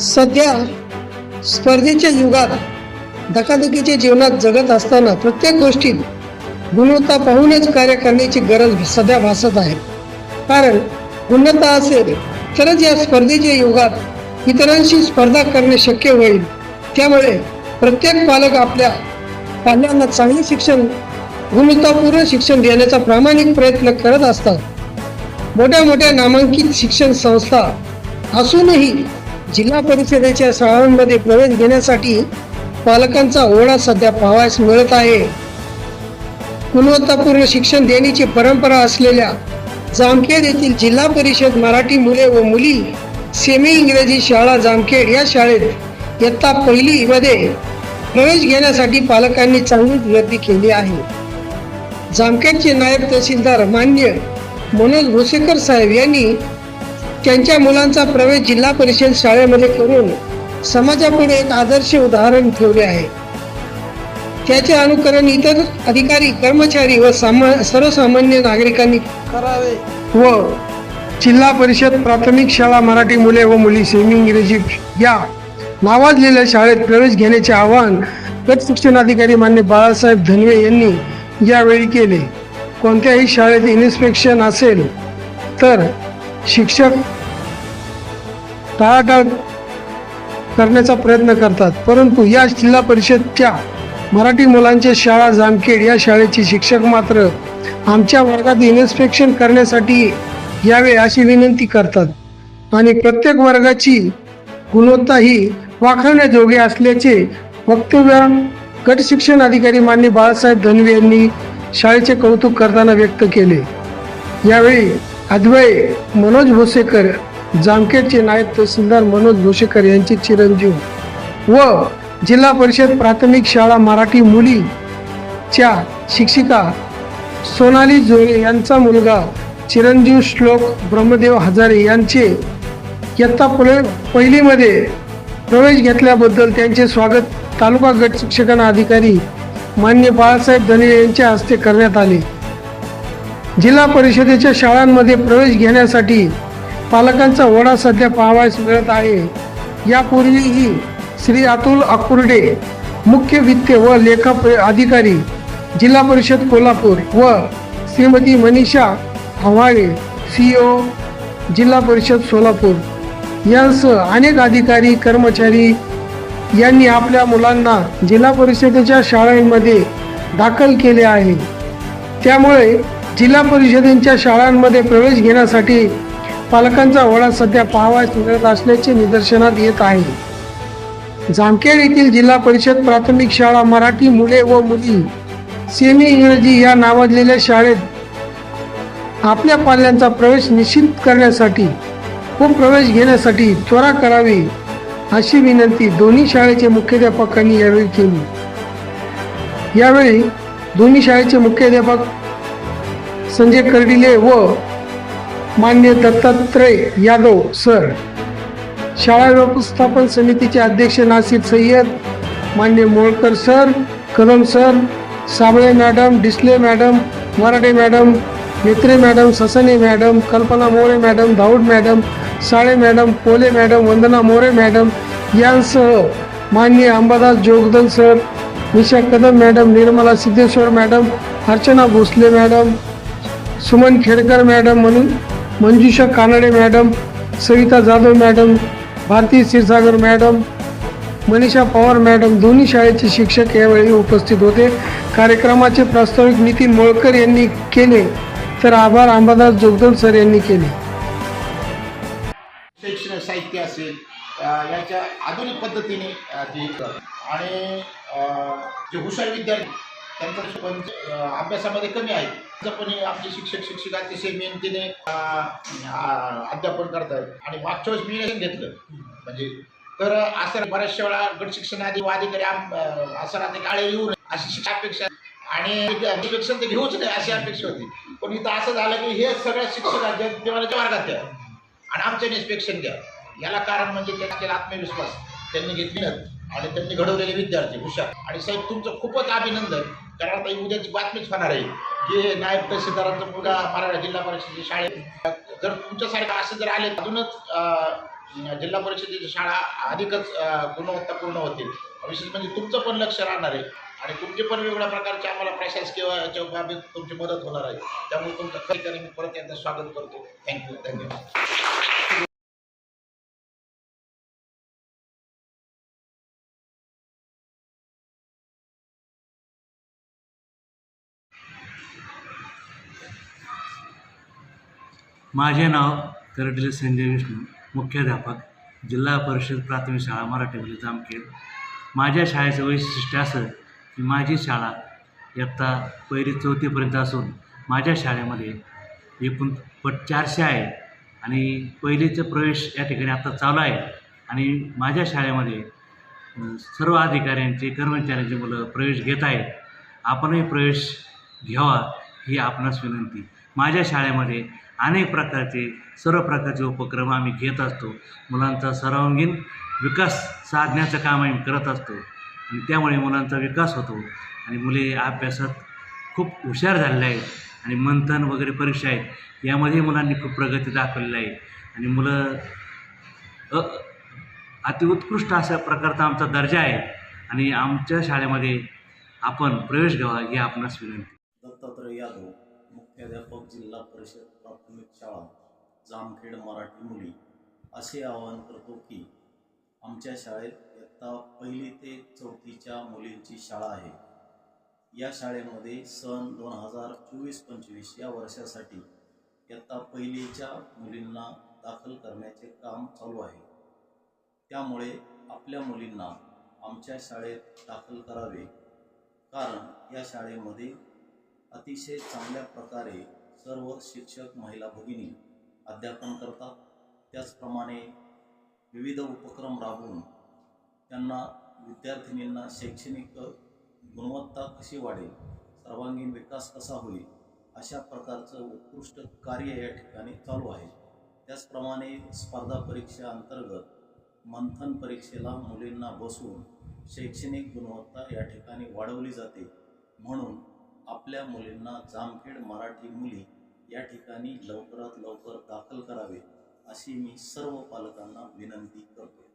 सध्या स्पर्धेच्या युगात धकाधकीच्या जीवनात जगत असताना प्रत्येक गोष्टीत गुणवत्ता पाहूनच कार्य करण्याची गरज सध्या भासत आहे. कारण गुणवत्ता असेल तरच या स्पर्धेच्या युगात इतरांशी स्पर्धा करणे शक्य होईल. त्यामुळे प्रत्येक पालक आपल्या पाल्यांना चांगले शिक्षण गुणवत्तापूर्ण शिक्षण देण्याचा प्रामाणिक प्रयत्न करत असतात. मोठ्या मोठ्या नामांकित शिक्षण संस्था असूनही जिल्हा परिषदेच्या शाळांमध्ये प्रवेश घेण्यासाठी पालकांचा ओढा सध्या पाहावयास मिळत आहे. गुणवत्तापूर्ण शिक्षण देण्याची परंपरा असलेल्या जामखेड येथील जिल्हा परिषद मराठी मुले व मुली सेमी इंग्रजी शाळा जामखेड या शाळेत इयत्ता पहिलीमध्ये प्रवेश घेण्यासाठी पालकांनी चांगलीच गर्दी केली आहे. जामखेडचे नायब तहसीलदार मान्य मनोज भोसेकर साहेब यांनी त्यांच्या मुलांचा प्रवेश जिल्हा परिषद शाळेमध्ये करून समाजापुढे एक आदर्श उदाहरण ठेवले आहे. त्याचे अनुकरण इतर अधिकारी कर्मचारी व सर्वसामान्य नागरिकांनी करावे व जिल्हा परिषद प्राथमिक शाळा मराठी मुले व मुली सेमी इंग्रजी या नावाजलेल्या शाळेत प्रवेश घेण्याचे आवाहन गट शिक्षणाधिकारी मान्य बाळासाहेब धनवे यांनी यावेळी केले. कोणत्याही शाळेत इन्स्पेक्शन असेल तर शिक्षक टाळाटाळ करण्याचा प्रयत्न करतात. परंतु या जिल्हा परिषदच्या मराठी मुलांच्या शाळा जामखेड या शाळेचे शिक्षक मात्र आमच्या वर्गात इन्स्पेक्शन करण्यासाठी यावे अशी विनंती करतात. आणि प्रत्येक वर्गाची गुणवत्ता ही वाखाणण्याजोगे असल्याचे वक्तव्य गट शिक्षण अधिकारी मान्य बाळासाहेब धनवे यांनी शाळेचे कौतुक करताना व्यक्त केले. यावेळी अद्वय मनोज भोसेकर जामखेडचे नायब तहसीलदार मनोज भोसेकर यांचे चिरंजीव व जिल्हा परिषद प्राथमिक शाळा मराठी मुलीच्या शिक्षिका सोनाली जोरे यांचा मुलगा चिरंजीव श्लोक ब्रह्मदेव हजारे यांचे इयत्ता पुढे पहिलीमध्ये प्रवेश घेतल्याबद्दल त्यांचे स्वागत तालुका गट शिक्षकांना अधिकारी मान्य बाळासाहेब धने यांच्या हस्ते करण्यात आले. जिल्हा परिषदेच्या शाळांमध्ये प्रवेश घेण्यासाठी पालकांचा ओढा सध्या पाहावयास मिळत आहे. यापूर्वीही श्री अतुल अकुर्डे मुख्य वित्त व लेखा अधिकारी जिल्हा परिषद कोल्हापूर व श्रीमती मनीषा हवाळे सीओ जिल्हा परिषद सोलापूर. यांसह अनेक अधिकारी कर्मचारी यांनी आपल्या मुलांना जिल्हा परिषदेच्या शाळांमध्ये दाखल केले आहे. त्यामुळे जिल्हा परिषदेच्या शाळांमध्ये प्रवेश घेण्यासाठी पालकांचा ओढा सध्या पाहावास मिळत असल्याचे निदर्शनात येत आहे. जामखेड येथील जिल्हा परिषद प्राथमिक शाळा मराठी मुले व मुली सेमी इंग्रजी या नावाजलेल्या शाळेत आपल्या पाल्यांचा प्रवेश निश्चित करण्यासाठी व प्रवेश घेण्यासाठी त्वरा करावी अशी विनंती दोन्ही शाळेचे मुख्याध्यापकांनी यावेळी केली. यावेळी दोन्ही शाळेचे मुख्याध्यापक संजय कर्डिले व मान्य दत्तात्रय यादव सर. शाळा व्यवस्थापन समितीचे अध्यक्ष नासिर सय्यद मान्य Molkar sir Kadam sir Sable madam Disle madam Marathe madam Mitre madam Sasne madam Kalpana More madam Daud madam Sale madam Pole madam Vandana More madam यांसह मान्य Ambadas Jogdal sir Nisha Kadam madam Nirmala Siddheshwar madam Archana Bhosale madam Suman Khedkar madam म्हणून Manjusha Kanade madam Savita Jadhav madam Bharati Kshirsagar madam Manisha Pawar madam दोन्ही शाळेचे शिक्षक यावेळी उपस्थित होते. कार्यक्रमाचे प्रास्ताविक नितीन मोळकर यांनी केले तर आभार अंबादास जोगदल सर यांनी केले. शैक्षणिक साहित्य असेल याच्या आधुनिक पद्धतीने आणि जे हुशार विद्यार्थी त्यांचा अभ्यासामध्ये कमी आहे पण आपले शिक्षक शिक्षिका अतिशय मेहनतीने अध्यापन करतात आणि मागच्या वेळेस मी घेतलं. म्हणजे तर असं बऱ्याचशा वेळा गट शिक्षण आधी अधिकारी असं राहते काळे येऊ नये अशी शिक्षा अपेक्षा आणि शिक्षण ते घेऊच नाही अशी अपेक्षा होती. पण इथं असं झालं की हे सगळ्या शिक्षक देवाच्या वर्गात द्या आणि आमच्या इन्स्पेक्शन द्या याला कारण म्हणजे त्यांचा आत्मविश्वास. त्यांनी घेतली आणि त्यांनी घडवलेले विद्यार्थी हुशार. आणि साहेब तुमचं खूपच अभिनंदन. कारण आता उद्याची बातमीच होणार आहे. जे नायब तहसीलदारांचा मुलगा मराठा जिल्हा परिषदेच्या शाळेत जर तुमच्यासारखं असं जर आले अजूनच जिल्हा परिषदेच्या शाळा अधिकच गुणवत्तापूर्ण होतील विशेष म्हणजे तुमचं पण लक्ष राहणार आहे. आणि तुमचे पण वेगवेगळ्या प्रकारचे आम्हाला प्रशासकीय बाबतीत तुमची मदत होणार आहे. त्यामुळे तुमचं खरी खरी मी परत एकदा स्वागत करतो. थँक्यू धन्यवाद माझे नाव करडले संजय विष्णू मुख्याध्यापक जिल्हा परिषद प्राथमिक शाळा मराठीमध्ये जामखेड. माझ्या शाळेचं वैशिष्ट्य असं की माझी शाळा इयत्ता पहिली चौथीपर्यंत असून माझ्या शाळेमध्ये एकूण पट चारशे आहे आणि पहिलीचं प्रवेश या ठिकाणी आता चालू आहे. आणि माझ्या शाळेमध्ये सर्व अधिकाऱ्यांचे कर्मचाऱ्यांचे मुलं प्रवेश घेत आहेत. आपणही प्रवेश घ्यावा ही आपणास विनंती. माझ्या शाळेमध्ये अनेक प्रकारचे सर्व प्रकारचे उपक्रम आम्ही घेत असतो. मुलांचा सर्वांगीण विकास साधण्याचं काम आम्ही करत असतो. आणि त्यामुळे मुलांचा विकास होतो. आणि मुले अभ्यासात खूप हुशार झालेले आहेत. आणि मंथन वगैरे परीक्षा आहेत. यामध्ये मुलांनी खूप प्रगती दाखवलेली आहे. आणि मुलं अ अतिउत्कृष्ट अशा प्रकारचा आमचा दर्जा आहे. आणि आमच्या शाळेमध्ये आपण प्रवेश घ्यावा ही आपणास विनंती. दत्तात्रय यादव. प्राध्यापक जिल्हा परिषद प्राथमिक शाळा जामखेड मराठी मुली असे आवाहन करतो की आमच्या शाळेत इयत्ता पहिली ते चौथीच्या मुलींची शाळा आहे. या शाळेमध्ये सन दोन हजार चोवीस पंचवीस या वर्षासाठी इयत्ता पहिलीच्या मुलींना दाखल करण्याचे काम चालू आहे. त्यामुळे आपल्या मुलींना आमच्या शाळेत दाखल करावे. कारण या शाळेमध्ये अतिशय चांगल्या प्रकारे सर्व शिक्षक महिला भगिनी अध्यापन करतात. त्याचप्रमाणे विविध उपक्रम राबवून त्यांना विद्यार्थिनींना शैक्षणिक गुणवत्ता कशी वाढेल सर्वांगीण विकास कसा होईल अशा प्रकारचं उत्कृष्ट कार्य या ठिकाणी चालू आहे. त्याचप्रमाणे स्पर्धा परीक्षा अंतर्गत मंथन परीक्षेला मुलींना बसवून शैक्षणिक गुणवत्ता या ठिकाणी वाढवली जाते. म्हणून आपल्या मुलींना जामखेड मराठी मुली या ठिकाणी लवकरात लवकर दाखल करावे अशी मी सर्व पालकांना विनंती करतो